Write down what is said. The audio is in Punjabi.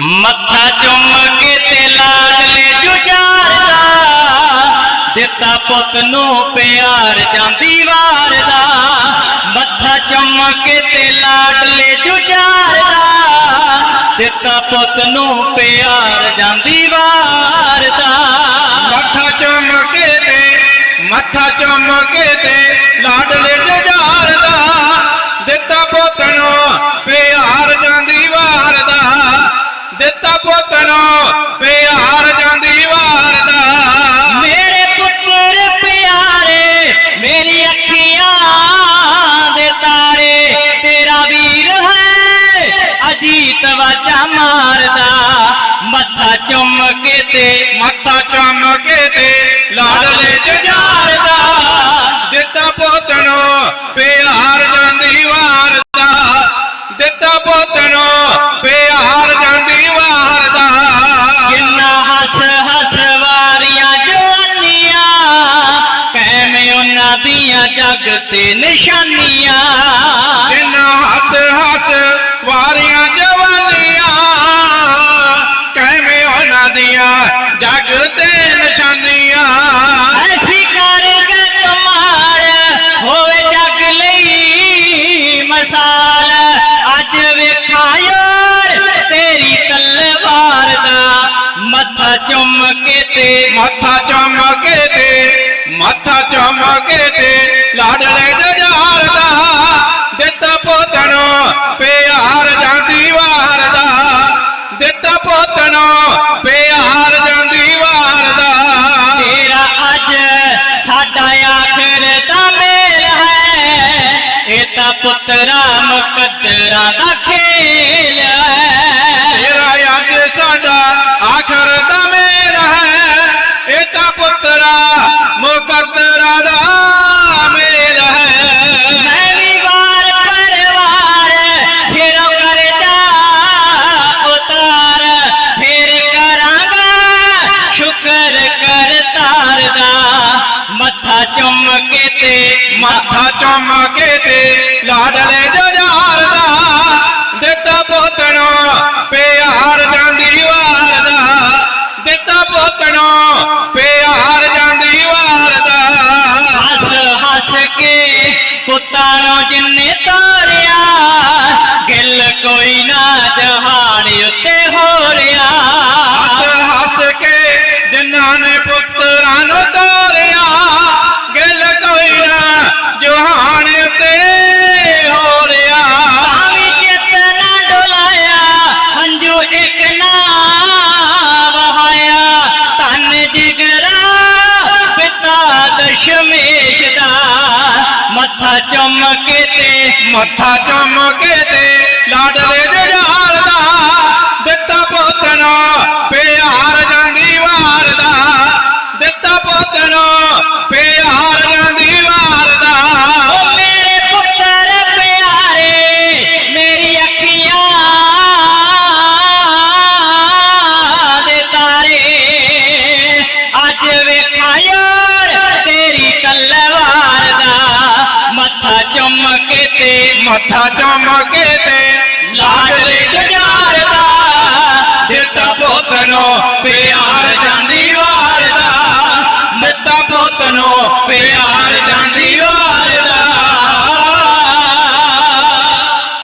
ਮੱਥਾ ਚੁੰਮ ਕੇ ਤੇ ਲਾਡਲੇ ਜੁਝਾਰਦਾ ਦਿੱਤਾ ਪੁੱਤ ਨੂੰ ਪਿਆਰ ਜਾਂਦੀ ਵਾਰਦਾ ਮੱਥਾ ਚੁੰਮ ਕੇ ਤੇ ਲਾਡਲੇ ਜੁਝਾਰਦਾ ਦਿੱਤਾ ਪੁੱਤ ਨੂੰ ਪਿਆਰ ਜਾਂਦੀ ਵਾਰਦਾ ਅਜੀਤ ਵਾਜਾ ਮਾਰਦਾ। ਮੱਥਾ ਚੁੰਮ ਕੇ ਤੇ, ਮੱਥਾ ਚੁੰਮ ਕੇ ਤੇ ਲਾਡਲੇ ਜਜਾਰ ਦਾ ਦਿੱਤਾ ਪੁੱਤ ਪਿਆਰ ਜਾਂਦੀ ਵਾਰਦਾ। ਦਿੱਤਾ ਪੋਤਣੋ, ਪਿਆਰ ਜਾਂਦੀ ਵਾਰਦਾ। ਕਿੰਨਾ ਹੱਸ ਹੱਸ ਵਾਰੀਆਂ ਜਵਾਨੀਆਂ ਕਹਿਵੇਂ ਉਹਨਾਂ ਦੀਆਂ ਜੱਗ ਤੇ ਨਿਸ਼ਾਨੀਆਂ। ਜਿੰਨਾ ਚੁੰਮ ਕੇ ਤੇ, ਮੱਥਾ ਚੁੰਮ ਕੇ ਤੇ, ਮੱਥਾ ਚੁੰਮ ਕੇ ਤੇ ਲਾਡਲੇ ਜਜਾਰ ਦਾ, ਦਿੱਤਾ ਪੁੱਤ ਪਿਆਰ ਜਾਂਦੀ ਵਾਰ ਦਾ। ਦਿੱਤਾ ਪੁੱਤ ਪਿਆਰ ਜਾਂਦੀ ਵਾਰ ਦਾ। ਤੇਰਾ ਅੱਜ ਸਾਡਾ ਆਖਰ ਦਾ ਮੇਲ ਹੈ, ਇਹ ਤਾਂ ਪੁੱਤਰਾ ਮੁਕੱਦਰਾਂ ਤੇ ਮਾਥਾ ਮੱਥਾ ਚੁੰਮ ਕੇ ਤੇ ਲਾਡਲੇ ਜਜਾਲ ਦਾ ਦਿੱਤਾ ਪੁੱਤ ਪਿਆਰ ਜਾਂਦੀ ਵਾਰ ਦਾ। ਦਿੱਤਾ ਪੁੱਤ ਪਿਆਰ ਜਾਂਦੀ ਵਾਰ ਦਾ। ਓ ਮੇਰੇ ਪੁੱਤਰ ਪਿਆਰੇ, ਮੇਰੀ ਅੱਖੀਆਂ ਦੇ ਤਾਰੇ। ਅੱਜ ਵੇਖਾਂ ਤੇ ਮੱਥਾ